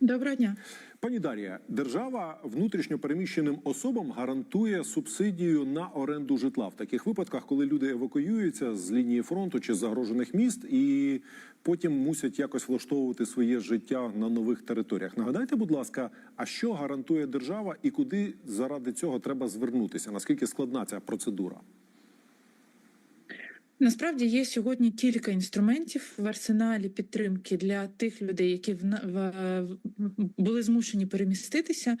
Доброго дня. Пані Дар'я, держава внутрішньо переміщеним особам гарантує субсидію на оренду житла в таких випадках, коли люди евакуюються з лінії фронту чи з загрожених міст, і потім мусять якось влаштовувати своє життя на нових територіях. Нагадайте, будь ласка, а що гарантує держава і куди заради цього треба звернутися? Наскільки складна ця процедура? Насправді є сьогодні кілька інструментів в арсеналі підтримки для тих людей, які в, були змушені переміститися.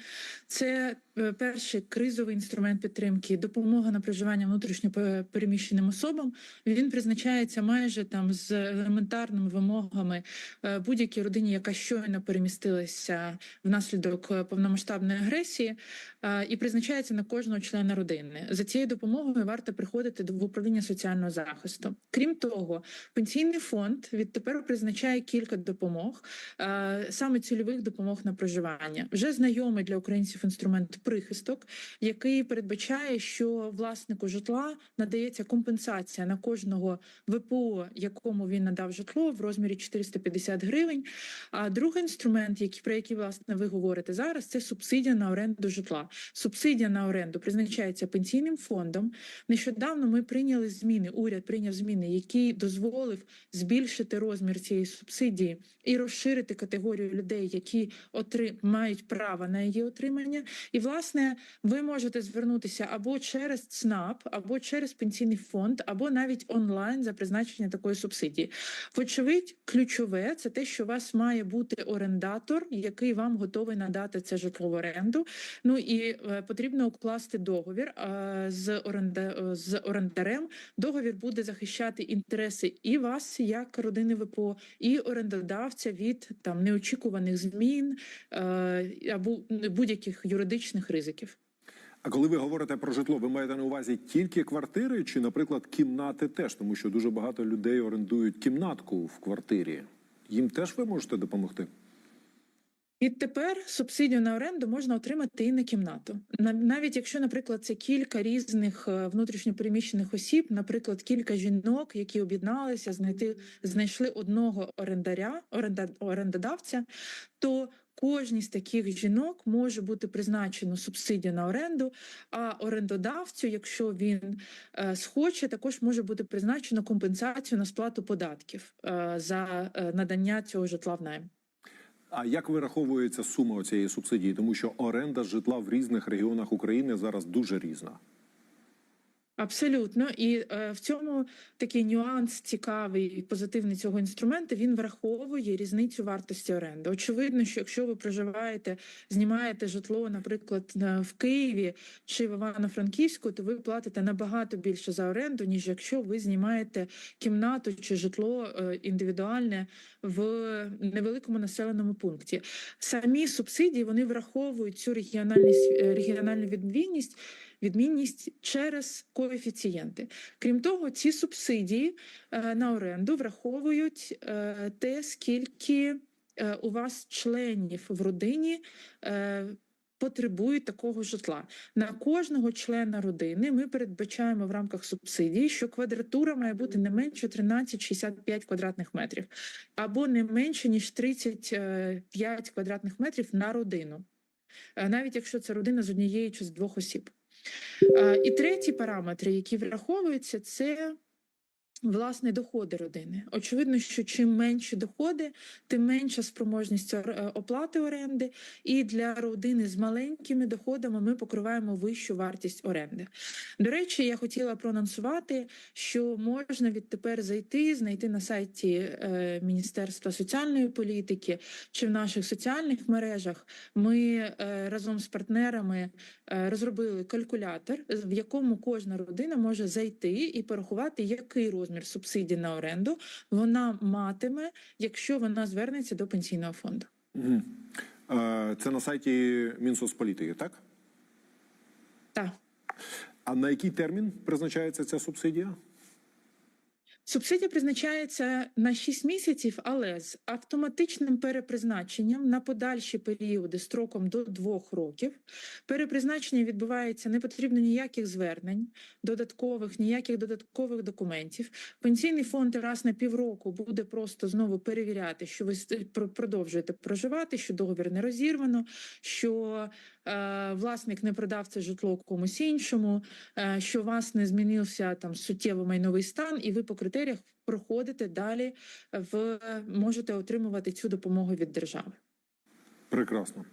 Це е, перший кризовий інструмент підтримки, допомога на проживання внутрішньо переміщеним особам. Він призначається майже там з елементарними вимогами е, будь-якій родині, яка щойно перемістилася внаслідок е, повномасштабної агресії, і призначається на кожного члена родини. За цією допомогою варто приходити до управління соціального захисту. Крім того, пенсійний фонд відтепер призначає кілька допомог, е, саме цільових допомог на проживання. Вже знайомий для українців інструмент прихисток, який передбачає, що власнику житла надається компенсація на кожного ВПО, якому він надав житло в розмірі 450 гривень. А другий інструмент, який про який власне ви говорите зараз, це субсидія на оренду житла. Субсидія на оренду призначається пенсійним фондом. Нещодавно ми прийняли зміни. Уряд прийняв зміни, який дозволив збільшити розмір цієї субсидії і розширити категорію людей, які отри... мають право на її отримання. І власне ви можете звернутися або через ЦНАП, або через пенсійний фонд, або навіть онлайн за призначення такої субсидії. Вочевидь, ключове це те, що у вас має бути орендатор, який вам готовий надати це житло в оренду. Ну і е, потрібно укласти договір е, з оренда з орендарем. Договір буде захищати інтереси і вас, як родини ВПО, і орендодавця від там неочікуваних змін е, або будь-яких юридичних ризиків. А коли ви говорите про житло, ви маєте на увазі тільки квартири чи, наприклад, кімнати теж, тому що дуже багато людей орендують кімнатку в квартирі. Їм теж ви можете допомогти? І тепер субсидію на оренду можна отримати і на кімнату. На- Навіть якщо, наприклад, це кілька різних е, внутрішньопереміщених осіб, наприклад, кілька жінок, які об'єдналися, знайти знайшли одного орендаря, оренда, орендодавця, то кожній з таких жінок може бути призначено субсидію на оренду, а орендодавцю, якщо він е, схоче, також може бути призначено компенсацію на сплату податків е, за е, надання цього житла в найм. А як вираховується сума цієї субсидії? Тому що оренда житла в різних регіонах України зараз дуже різна. Абсолютно, і е, в цьому такий нюанс цікавий і позитивний цього інструменту. Він враховує різницю вартості оренди. Очевидно, що якщо ви проживаєте, знімаєте житло, наприклад, на- в Києві чи в Івано-Франківську, то ви платите набагато більше за оренду, ніж якщо ви знімаєте кімнату чи житло е, індивідуальне в невеликому населеному пункті. Самі субсидії вони враховують цю регіональність е, регіональну відмінність відмінність через коефіцієнти. Крім того, ці субсидії е, на оренду враховують е, те, скільки е, у вас членів в родині. Потребують такого житла на кожного члена родини. Ми передбачаємо в рамках субсидії, що квадратура має бути не менше 13,65 квадратних метрів, або не менше ніж 35 квадратних метрів на родину, навіть якщо це родина з однієї чи з двох осіб. Е, І треті параметри, які враховуються, це власне доходи родини. Очевидно, що чим менші доходи, тим менша спроможність е, оплати оренди. І для родини з маленькими доходами ми покриваємо вищу вартість оренди. До речі, я хотіла проанонсувати, що можна відтепер зайти, знайти на сайті е, Міністерства соціальної політики чи в наших соціальних мережах. Ми е, разом з партнерами розробили калькулятор, в якому кожна родина може зайти і порахувати, який розмір субсидій на оренду вона матиме, якщо вона звернеться до пенсійного фонду. Це на сайті Мінсоцполітики, так? Так. А на який термін призначається ця субсидія? Субсидія призначається на 6 місяців, але з автоматичним перепризначенням на подальші періоди строком до 2 років. Перепризначення відбувається не потрібно ніяких звернень додаткових, ніяких додаткових документів. Пенсійний фонд раз на півроку буде просто знову перевіряти, що ви продовжуєте проживати, що договір не розірвано, що е, власник не продав це житло комусь іншому, е, що у вас не змінився там суттєво майновий стан, і ви по критеріях проходите далі в можете отримувати цю допомогу від держави. Прекрасно.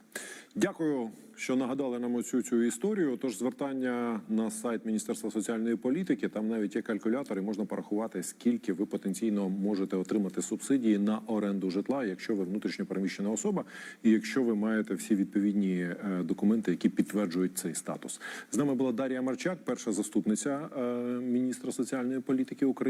Дякую, що нагадали нам оцю цю історію. Тож звертання на сайт Міністерства соціальної політики. Там навіть є калькулятор, і можна порахувати, скільки ви потенційно можете отримати субсидії на оренду житла, якщо ви внутрішньо переміщена особа, і якщо ви маєте всі відповідні е, документи, які підтверджують цей статус. З нами була Дар'я Марчак, перша заступниця е, міністра соціальної політики України.